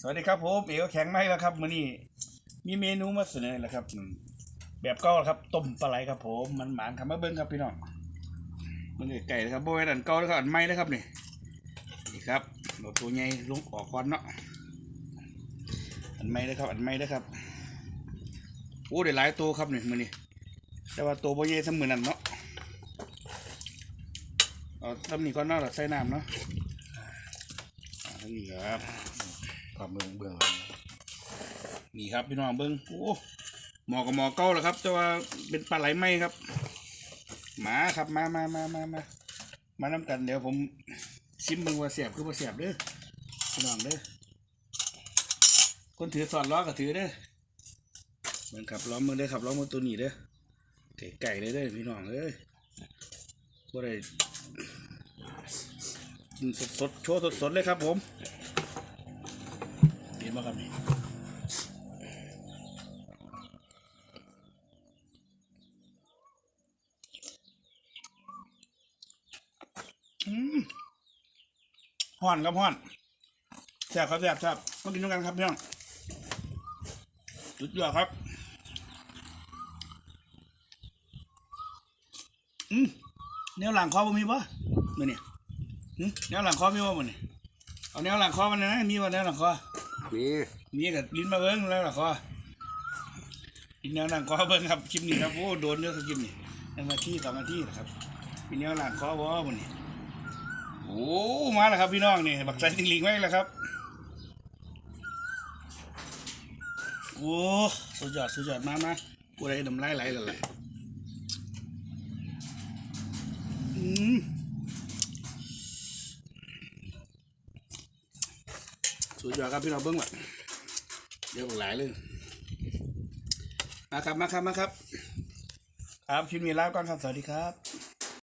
สวัสดีครับผมเอ๋ก็แข็งไหมแล้วครับมื้อนี้มีเมนูมาเสนอแล้วครับแบบเก่าครับต้มปลาไหลครับผมมันหมานครับมาเบิ้งครับพี่น้องมันไก่นะครับโบยอันเก่าแล้วก็อันใหม่นะครับนี่นี่ครับเราตัวใหญ่ลงออกก่อนเนาะอันใหม่นะครับ อันใหม่นะครับโอ้ได้หลายตัวครับนี่มื้อนี้แต่ว่าตัวโบใหญ่เสมือนนั่นเนาะเอาตำนี้ก่อนเนาะเราใส่น้ำเนาะ อ่านี่ครับความเมืองเบื้องหลังนี่ครับพี่น้องเบิ้งโอ้หมอกับหมอเก้าแล้วครับ แต่ว่าเป็นปลาไหลไหมครับหมาครับมามามามามามาน้ำกันเดี๋ยวผมซิมเบิ้งว่าเสียบคือว่าเสียบเด้อพี่น้องเด้อคนถือสอดล้อก็ถือเด้อเหมือนขับล้อมือเด้อขับล้อมือตัวนี้เด้อไก่ไก่เลยเด้อพี่น้องเอ้ยบ่ได้ กินสดๆโชว์สดๆเลยครับผมเห็นไหมครับนี่ห่อนครับห่อนแซ่บครับแซ่บแซ่บมากินด้วยกันครับพี่น้องสุดยอดครับ อืมแนวหลังคอบ่มีปะมือนี่หึ แนวหลังคอมีปะมือนี่เอาแนวหลังคอมันนะมีปะแนวหลังคอนี่มีกับลิ้นมาเบิ้งแล้วหลังคออีกแนวหลังคอเบิ้งครับคลิปนี้ครับโอ้โดนเยอะครับคลิปนี้หนึ่งนาทีสองนาทีนะครับมีแนวหลังคอบ่มือนี่โอ้มาแล้วครับพี่น้องนี่บักไซติงลิงไว้แล้วครับโอ้สุดยอดสุดยอดมามากูได้น้ำลายไหลแล้วล่ะ สุดยอดครับพี่น้องเบิ้งแบบเดี๋ยวหลายเลยมาครับมาครับมาครับ ครับชินมีลาก่อนครับสวัสดีครับ